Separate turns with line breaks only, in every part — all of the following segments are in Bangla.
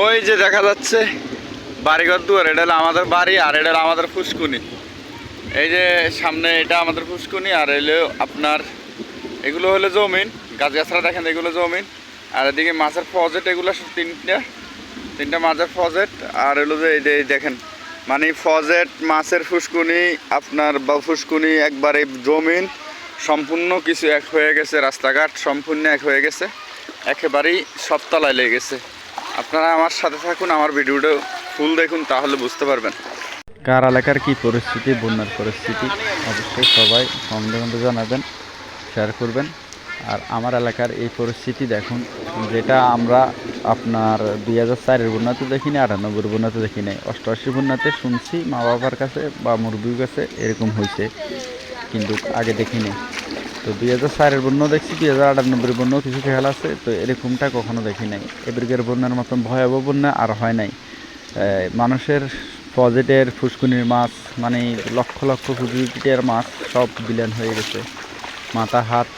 ওই যে দেখা যাচ্ছে বাড়িঘর দুয়ার, এটা হলো আমাদের বাড়ি আর এটা হলো আমাদের ফুসকুনি। এই যে সামনে এটা আমাদের ফুসকুনি আর এলো আপনার, এগুলো হলো জমিন গাছ গাছগাছরা দেখেন এগুলো জমিন। আর এদিকে মাছের ফজেট, এগুলো তিনটা তিনটা মাছের ফজেট। আর হলো যে এই যে দেখেন মানে ফজেট, মাছের ফুসকুনি, আপনার বা ফুসকুনি একবারে জমিন, সম্পূর্ণ কিছু এক হয়ে গেছে, রাস্তাঘাট সম্পূর্ণ এক হয়ে গেছে। একেবারেই সপ্তালায় লেগে গেছে। আপনারা আমার সাথে থাকুন, আমার ভিডিওটা ফুল দেখুন, তাহলে বুঝতে পারবেন।
কার এলাকার কি পরিস্থিতি, বন্যার পরিস্থিতি, অবশ্যই সবাই কমেন্টে জানাবেন শেয়ার করবেন। আর আমার এলাকার এই পরিস্থিতি দেখুন, যেটা আমরা আপনার দুই হাজার চারের বন্যাতে দেখিনি আটানব্বই বন্যাতে দেখি নাই। অষ্টআশি বন্যাতে শুনছি মা বাবার কাছে বা মুরব্বীর কাছে এরকম হয়েছে, কিন্তু আগে দেখিনি। তো দুই হাজার চারের বন্য দেখছি, দুই হাজার আটানব্বই বন্য কিছু খেয়াল আছে, তো এরকমটা কখনো দেখি নাই। এবারকার বন্যার মতন ভয়াবহ বন্যা আর হয় নাই। মানুষের পজেটের ফুসকুনির মাছ মানে লক্ষ লক্ষ ফুটির মাছ সব বিলেন হয়ে গেছে। মাথা, হাত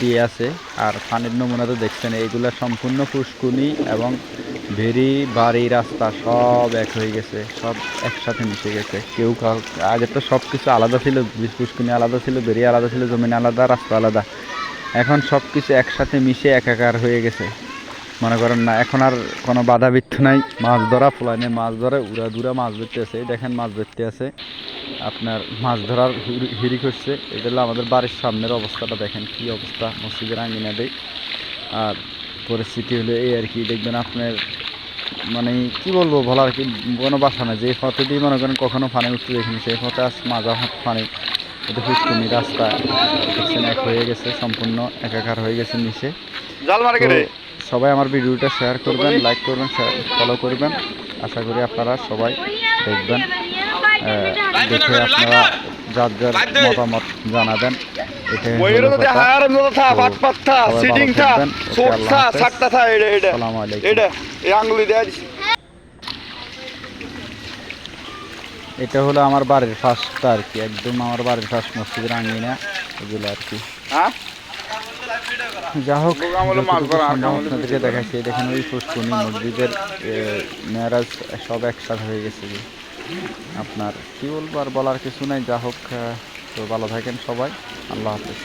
দিয়ে আছে। আর পানির নমুনা তো দেখছেন, এইগুলো সম্পূর্ণ ফুসকুনি এবং ভেরি বাড়ি রাস্তা, সব এক হয়ে গেছে, সব একসাথে মিশে গেছে। কেউ আগে তো সব কিছু আলাদা ছিল ফুসকুনি আলাদা ছিল, বেরি আলাদা ছিল, জমিন আলাদা, রাস্তা আলাদা। এখন সব কিছু একসাথে মিশে একাকার হয়ে গেছে। মনে করেন না এখন আর কোনো বাধা বিত্ত নাই। মাছ ধরা ফলানে মাছ ধরে উড়া দুরা মাছ ধরতে আছে। দেখেন মাছ ধরতে আছে। আপনার মাছ ধরার হুরি- করছে এটা হলো আমাদের বাড়ির সামনের অবস্থাটা। দেখেন কি অবস্থা মসজিদের আঙ্গিনা দেয়। আর পরিস্থিতি হলো এই আর কি। দেখবেন আপনার মানে কি বলব বলার কি কোনো বাসা না যে পথে দিয়ে মনে করেন কখনো পানি উঠতে দেখিনি সেই পথে আজ মাজা হাত পানি এটা ফুসকুনি রাস্তা এক হয়ে গেছে সম্পূর্ণ একাকার হয়ে গেছে নিচে।
জাল মারে
তো সবাই আমার ভিডিওটা শেয়ার করবেন লাইক করবেন ফলো করবেন। আশা করি আপনারা সবাই দেখবেন। দেখে আপনারা যার যার মতামত জানাবেন। এটা হলো আমার বাড়ির ফার্স্টটা আর কি একদম আমার বাড়ির ফার্স্ট মসজিদের আঙ্গিনা এগুলো আর কি।
হ্যাঁ?
যা হোক আপনাদেরকে দেখাচ্ছি। দেখেন, ওই ফুসকুনি মসজিদের মেয়ারাজ সব একসাথে হয়ে গেছে আপনার কি বলব আর বলার কিছু নাই। যা হোক তো ভালো থাকেন সবাই। আল্লাহ হাফিজ।